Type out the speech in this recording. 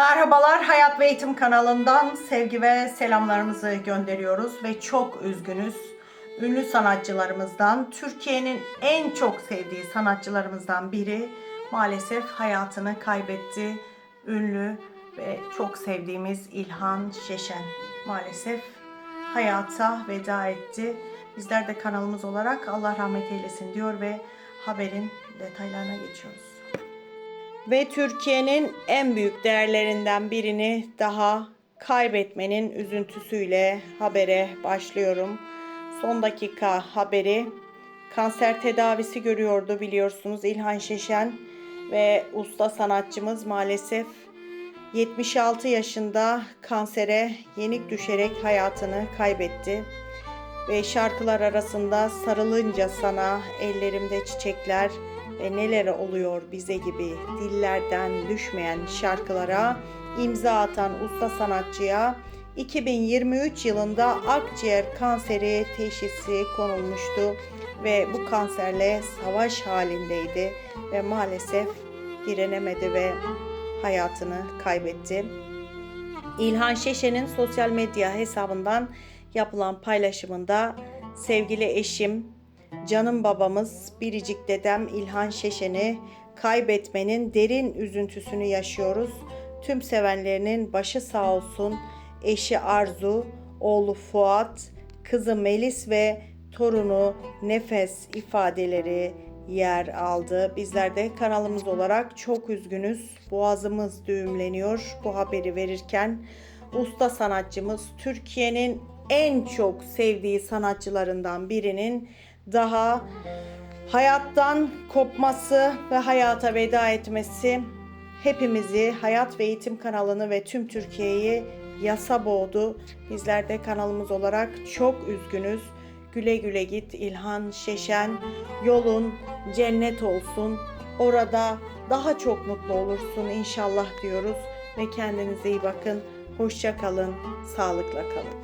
Merhabalar Hayat ve Eğitim kanalından sevgi ve selamlarımızı gönderiyoruz ve çok üzgünüz. Ünlü sanatçılarımızdan, Türkiye'nin en çok sevdiği sanatçılarımızdan biri maalesef hayatını kaybetti. Ünlü ve çok sevdiğimiz İlhan Şeşen maalesef hayata veda etti. Bizler de kanalımız olarak Allah rahmet eylesin diyor ve haberin detaylarına geçiyoruz. Ve Türkiye'nin en büyük değerlerinden birini daha kaybetmenin üzüntüsüyle habere başlıyorum. Son dakika haberi kanser tedavisi görüyordu biliyorsunuz İlhan Şeşen ve usta sanatçımız maalesef 76 yaşında kansere yenik düşerek hayatını kaybetti. Ve şarkılar arasında sarılınca sana ellerimde çiçekler ve neler oluyor bize gibi dillerden düşmeyen şarkılara imza atan usta sanatçıya 2023 yılında akciğer kanseri teşhisi konulmuştu ve bu kanserle savaş halindeydi ve maalesef direnemedi ve hayatını kaybetti. İlhan Şeşen'in sosyal medya hesabından yapılan paylaşımında sevgili eşim, canım babamız, biricik dedem İlhan Şeşen'i kaybetmenin derin üzüntüsünü yaşıyoruz. Tüm sevenlerinin başı sağ olsun. Eşi Arzu, oğlu Fuat, kızı Melis ve torunu Nefes ifadeleri yer aldı. Bizler de kanalımız olarak çok üzgünüz. Boğazımız düğümleniyor bu haberi verirken. Usta sanatçımız Türkiye'nin en çok sevdiği sanatçılarından birinin daha hayattan kopması ve hayata veda etmesi hepimizi Hayat ve Eğitim kanalını ve tüm Türkiye'yi yasa boğdu. Bizler de kanalımız olarak çok üzgünüz. Güle güle git İlhan Şeşen. Yolun cennet olsun. Orada daha çok mutlu olursun inşallah diyoruz ve kendinize iyi bakın. Hoşça kalın, sağlıkla kalın.